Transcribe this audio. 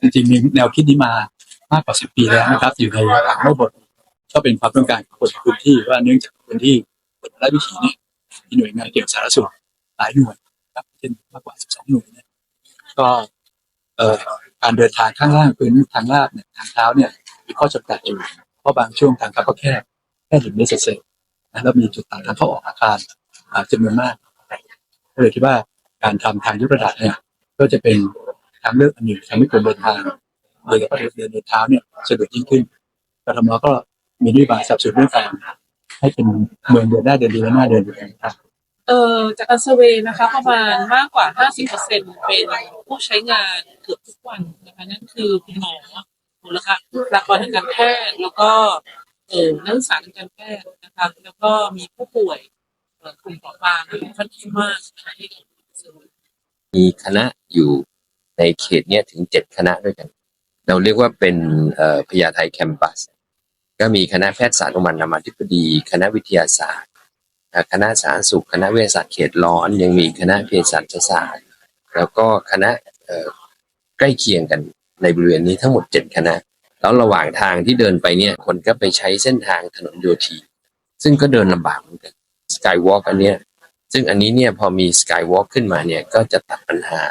จริงๆมีแนวคิดนี้มามากกว่าสิบปีแล้วนะครับ อยู่ในหลังโลบทก็เป็นความต้องการของคนพื้นที่ว่าเนื่องจากพื้นที่และวิถีเนี่ยมีหน่วยงานเกี่ยวกับสารสุขหลายหน่วยครับเช่นมากกว่า12หน่วยเนี่ยก็เอ่อการเดินทางข้างล่างพื้นทางลาดเนี่ยทางเท้าเนี่ยมีข้อจำกัดอยู่ เพราะบางช่วงทางเท้าก็แคบแค่ถึงเมตรเศษนะแล้วมีจุดตัดทางเข้าออกอาคารอ่าจำนวนมากก็เลยคิดว่าการทำทางยกระดับเนี่ยก็จะเป็น ทางเลือกอันหนึ่งทำให้คนเดินทางโดยเฉพาะเดินเดินเท้าเนี่ยสะดวกยิ่งขึ้นกทมก็มีนโยบายสนับสนุนเรื่องการให้เป็นเมืองเดินได้เดินดีและน่าเดินอยู่แล้วนะครับเอ่อจากการเซอร์เวย์นะคะประมาณมากกว่า 50%เป็นผู้ใช้งานเกือบทุกวันนะคะนั่นคือคุณหมอบุคลากรทางการแพทย์แล้วก็เอ่อนักศึกษาทางการแพทย์นะคะแล้วก็มีผู้ป่วยเอ่อกลุ่มเปราะบางค่อนข้างมากนะคะที่เราเซอร์เวย์มีคณะอยู่ ในเขตเนี้ยถึงเจ็ดคณะด้วยกัน เราเรียกว่าเป็นพญาไทแคมปัส ก็มีคณะแพทยศาสตร์โรงพยาบาลรามาธิบดี คณะวิทยาศาสตร์ คณะสาธารณสุข คณะเวิทยาศาสตร์เขตร้อน ยังมีคณะเภสัชศาสตร์ แล้วก็คณะใกล้เคียงกันในบริเวณนี้ทั้งหมดเจ็ดคณะ แล้วระหว่างทางที่เดินไปเนี่ย คนก็ไปใช้เส้นทางถนนโยธีซึ่งก็เดินลำบากเหมือนกันสกายวอล์กอันเนี้ยซึ่งอันนี้เนี่ยพอมีสกายวอล์กขึ้นมาเนี่ยก็จะตัดปัญหา